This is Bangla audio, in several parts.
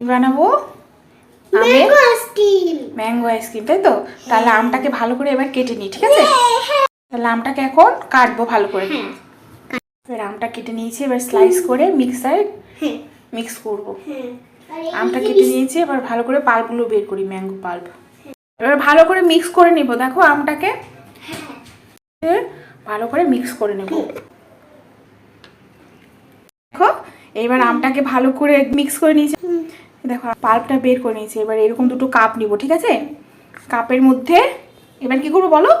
বানাবো ম্যাঙ্গো আইসক্রিম। ম্যাঙ্গো আইসক্রিম তাই তো? তাহলে আমটাকে ভালো করে এবার কেটে নিই ঠিক আছে? তাহলে আমটাকে এখন কাটবো ভালো করে। হ্যাঁ এবার আমটা কেটে নিয়েছি এবার স্লাইস করে মিক্সারে হ্যাঁ। মিক্স করব। হ্যাঁ আমটা কেটে নিয়েছি এবার ভালো করে পাল্পগুলো বের করি ম্যাঙ্গো পাল্প। এবার ভালো করে মিক্স করে নিব দেখো আমটাকে। ভালো করে মিক্স করে নেব। দেখো এবার আমটাকে ভালো করে মিক্স করে নিয়েছি দেখো পাল্পটা বের করে নিয়েছি। এবার এরকম দুটো কাপ নিব ঠিক আছে? কাপের মধ্যে এবার কি করব বলো?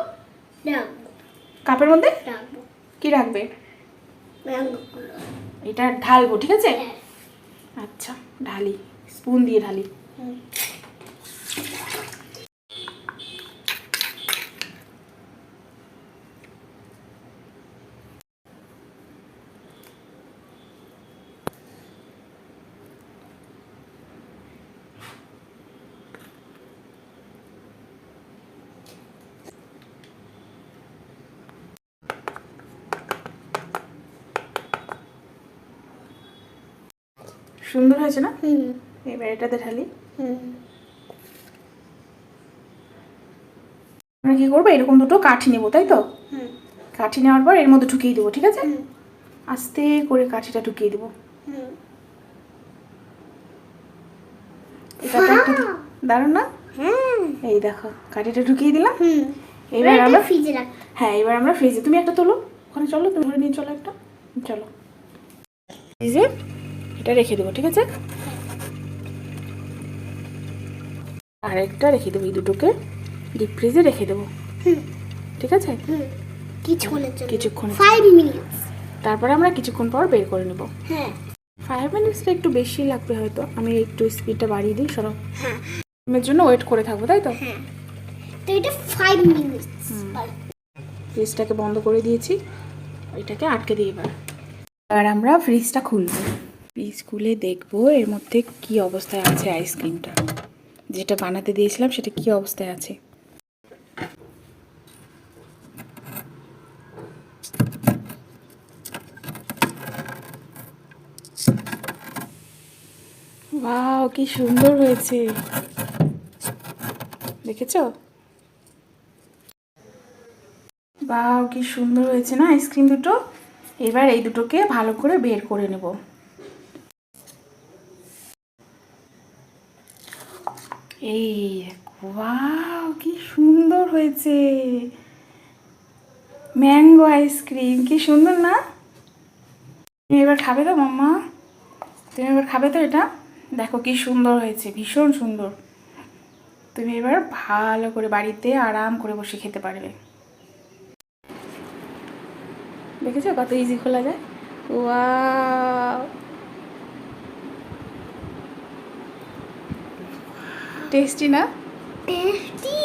কাপের মধ্যে? কি রাখবে? এটা ঢালবো ঠিক আছে? হ্যাঁ। আচ্ছা ঢালি স্পুন দিয়ে ঢালি। সুন্দর হয়েছে না? হুম। এবার এটাতে ঢালি। আমরা কি করব? এরকম দুটো কাঠি নেব তাই তো? কাঠি নেওয়ার পর এর মধ্যে ঢুকিয়ে দেবো ঠিক আছে? আস্তে করে কাঠিটা ঢুকিয়ে দেবো। হুম। এটা একটা দারুণ না? এই দেখো কাঠিটা ঢুকিয়ে দিলাম। এবার আমরা ফ্রিজে হ্যাঁ এবার আমরা ফ্রিজে তুমি একটা তোলো। ওখানে চলো তুমি ঘরে নিয়ে চলো একটা। চলো। ফ্রিজে এটা রেখে দেবো ঠিক আছে? আর একটা রেখে দেবো এই দুটোকে। ডিপ ফ্রিজে রেখে দেবো। ঠিক আছে? কিছুক্ষণের জন্য। কিছুক্ষণ ফাইভ মিনিটস তারপরে আমরা কিছুক্ষণ পর বের করে নেব। হ্যাঁ। ফাইভ মিনিটসটা একটু বেশি লাগবে হয়তো। আমি একটু স্পিডটা বাড়িয়ে দিই সরো। হ্যাঁ। এর জন্য ওয়েট করে থাকব তাই তো? হ্যাঁ। তো এটা ফাইভ মিনিটস ফ্রিজটাকে বন্ধ করে দিয়েছি। এটাকে আটকে দিই এবার। এবার আমরা ফ্রিজটা খুলবো। ফ্রিজ খুলে দেখব এর মধ্যে কি অবস্থায় আছে আইসক্রিমটা যেটা বানাতে দিয়েছিলাম সেটা কি অবস্থায় আছে? ওয়াও কি সুন্দর হয়েছে। দেখেছ? বাও কি সুন্দর হয়েছে না আইসক্রিম দুটো? এবার এই দুটোকে ভালো করে বের করে নেব। এই, ওয়াও, কি সুন্দর হয়েছে। ম্যাঙ্গো আইসক্রিম, কি সুন্দর না? তুমি এবার খাবে তো, মাম্মা? তুমি এবার খাবে তো এটা? দেখো কি সুন্দর হয়েছে, ভীষণ সুন্দর। তুমি এবার ভালো করে বাড়িতে আরাম করে বসে খেতে পারবে। দেখেছ কত ইজি খোলা যায়? ওয়াও। টেস্টি না? টেস্টি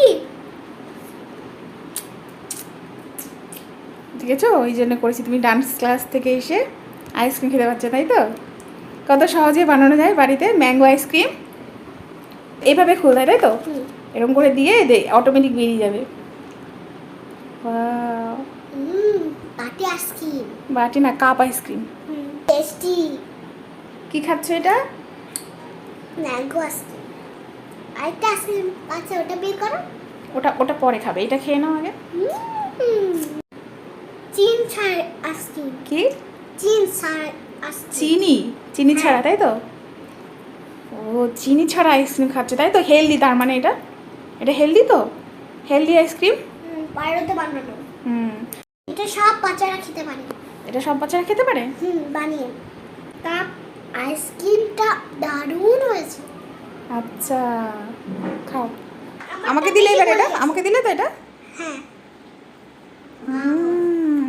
দেখেছ? ওই জন্য করেছি। তুমি ডান্স ক্লাস থেকে এসে আইসক্রিম খেতে পারছ তাই তো? কত সহজে বানানো যায় বাড়িতে? ম্যাঙ্গো আইসক্রিম এইভাবে হয় তাই তো? এরকম করে দিয়ে দে অটোমেটিক বেরিয়ে যাবে। পাটি আইসক্রিম বাটি না কাপ আইসক্রিম টেস্টি কি খাচ্ছ এটা? ম্যাঙ্গো আইসক্রিম আরেকটা আইসক্রিম আছে ওটা বের করো। ওটা ওটা পরে খাবে এটা খেয়ে নাও আগে। চিন ছাড় আইসক্রিম। কি? চিন ছাড় চিনি? চিনি ছাড়া তাই তো? ও চিনি ছাড়া আইসক্রিম খাচ্ছে তাই তো? হেলদি তার মানে এটা? এটা হেলদি তো? Healthy ice cream? বাড়িতে বানানো। হুম। এটা সব বাচ্চারা খেতে পারে। এটা সব বাচ্চারা খেতে পারে? হুম বানিয়ে। তা আইসক্রিমটা দারুণ হয়েছে। আচ্ছা খাও। আমাকে দিলে এবার এটা? আমাকে দিলে তো এটা? হ্যাঁ।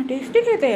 টেস্টি খেতে।